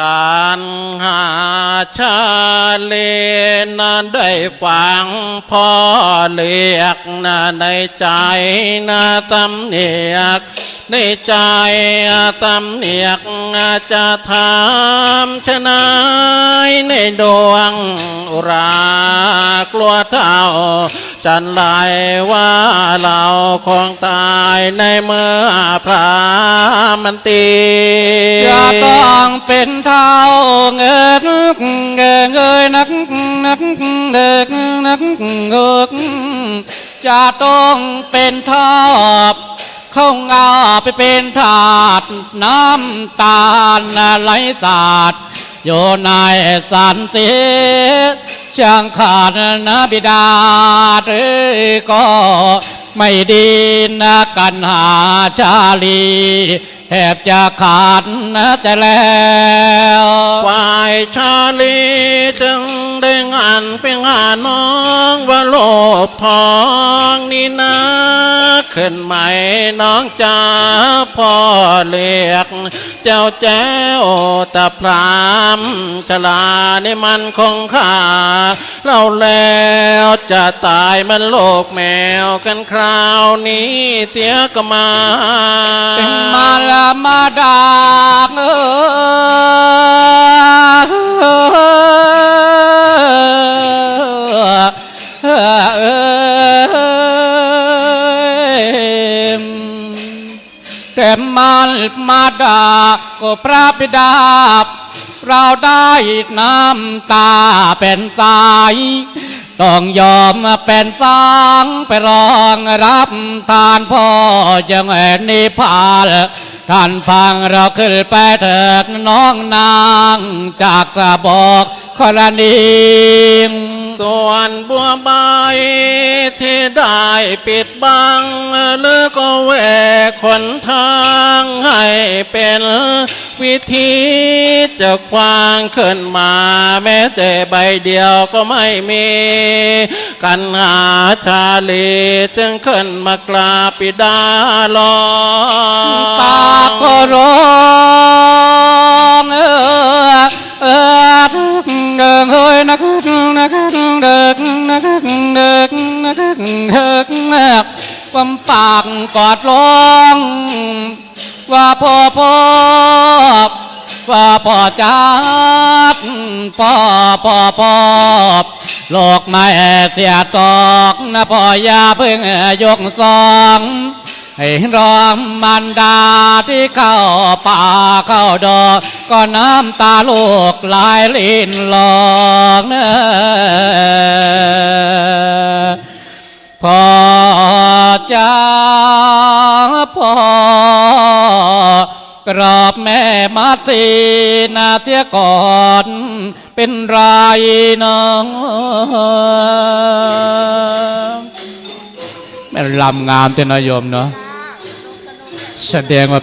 การหาชาเลนั้นได้ฟังพ่อเรียกนะในใจนะตำเนียก ในใจตำเนียกจะถามชนายในดวงรากลัวเท่าจันไรว่าเราคงตายในเมื่อพระ มันตีจะต้องเป็นเท่าเงินเงยเงยนักนักเด็กนักเงกจะต้องเป็นท่าเข้าเงาไปเป็นถาดน้ำตาลไหลสาดโยนายสันติช่างขาดนะบิดาหรือก็ ไม่ดีนะกันหาชาลีแทบจะขาดนะแต่แล้วฝ่ายชาลีจึงได้งานเป็นงานน้องว่าโลบทองนี่นะขึ้นไหมน้องจ้าพ่อเรียก เจ้าแจ้วตะพรามชลาในมันคงค่าเราแล้วจะตายมันโลกแมวกันคราวนี้เสียก็มาเป็นมาละมาดากเออ แต่มันมาดาก็พระบิดา เราได้น้ำตาเป็นสาย ต้องยอมเป็นสางไปรองรับทานพ่อยังแอนนิพานท่านฟังเราขึ้นไปเถิดน้องนางจากสะบอกกรณีส่วนบัวใบที่ได้ปิดบังหรือก็แหว กขนทางให้เป็นวิธีจะควางขึ้นมาแม้แต่ใบเดียวก็ไม่มี กันหาชาลีจึงขึ้นมากราบปิดาลองตาก็ร้องเออเออเดิงเฮ้ยนักนักเด็กนักเด็กนักเด็ก ความปากกอดลงว่าพ่อพ่อว่าพ่อจัดพ่อพ่อพ่อโลกไม่เสียตอกนะพ่อยาเพิ่งยกสองให้รอมมันดาที่เข้าป่าเข้าดอกก็น้ำตาลูกลายลินหลอกเนอพ่อ จ้าพ่อกราบแม่มาสีนาเสียก่อนเป็นไรน้องแม่ลำงามเต็นายมเนาะแสดงว่า